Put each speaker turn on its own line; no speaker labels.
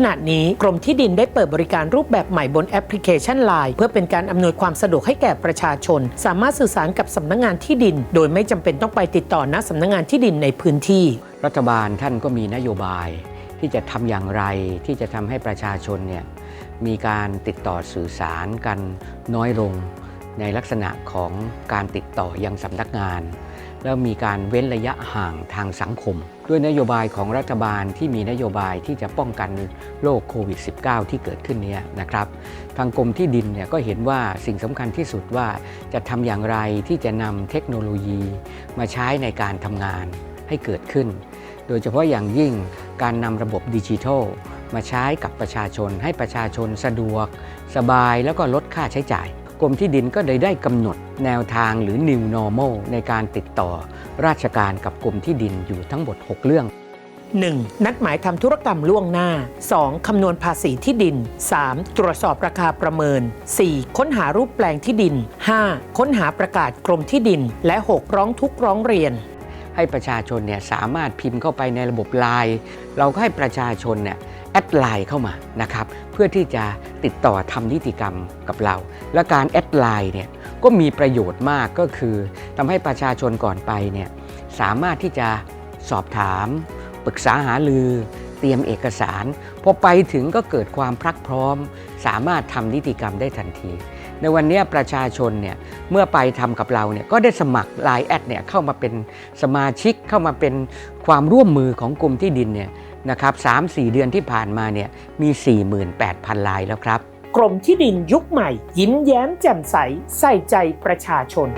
ขณะนี้กรมที่ดินได้เปิดบริการรูปแบบใหม่บนแอปพลิเคชัน Line เพื่อเป็นการอำนวยความสะดวกให้แก่ประชาชน สามารถสื่อสารกับสำนักงานที่ดิน โดยไม่จำเป็นต้องไปติดต่อณสำนักงานที่ดินในพื้นที่
รัฐบาลท่านก็มีนโยบาย ที่จะทำอย่างไรที่จะทำให้ประชาชนเนี่ยมีการติดต่อสื่อสารกันน้อยลง ในลักษณะของการติดต่อยังสำนักงาน แล้วมีการเว้นระยะห่างทางสังคม ด้วยนโยบายของรัฐบาลที่มีนโยบายที่จะป้องกันโรคโควิด -19 ที่เกิดขึ้นเนี้นะครับ ทางกรมที่ดินเนี่ยก็เห็นว่าสิ่งสำคัญที่สุดว่าจะทำอย่างไรที่จะนำเทคโนโลยี มาใช้ในการทำงานให้เกิดขึ้น โดยเฉพาะอย่างยิ่งการนำระบบดิจิทัลมาใช้กับประชาชนให้ประชาชนสะดวก สบายแล้วก็ลดค่าใช้จ่าย กรมที่ดินก็เลยได้กำหนดแนวทางหรือ New Normal ในการติดต่อราชการกับกรมที่ดินอยู่ทั้งหมด 6 เรื่อง
1. นัดหมายทำธุรกรรมล่วงหน้า 2. คำนวณภาษีที่ดิน 3. ตรวจสอบราคาประเมิน 4. ค้นหารูปแปลงที่ดิน 5. ค้นหาประกาศกรมที่ดิน และ 6. ร้องทุกข์ร้องเรียน
ให้ประชาชนเนี่ยสามารถพิมพ์เข้าไปในระบบไลน์เราก็ให้ประชาชนเนี่ยแอ ดไลน์เข้ามานะครับเพื่อที่จะติดต่อทำนิติกรรมกับเรา และการแอดไลน์เนี่ยก็มีประโยชน์มากก็คือทำให้ประชาชนก่อนไปเนี่ยสามารถที่จะสอบถาม ปรึกษาหารือ เตรียมเอกสาร พอไปถึงก็เกิดความพรักพร้อม สามารถทำนิติกรรมได้ทันที ในวันนี้ประชาชนเนี่ยเมื่อไปทำกับเราเนี่ยก็ได้สมัคร Line แอดเนี่ยเข้ามาเป็นสมาชิกเข้ามาเป็นความร่วมมือของกรมที่ดินเนี่ย นะครับ3-4เดือนที่ผ่านมาเนี่ยมี 48,000 ลายแล้วครับ
กรมที่ดินยุคใหม่ ยิ้มแย้มแจ่มใส ใส่ใจประชาชน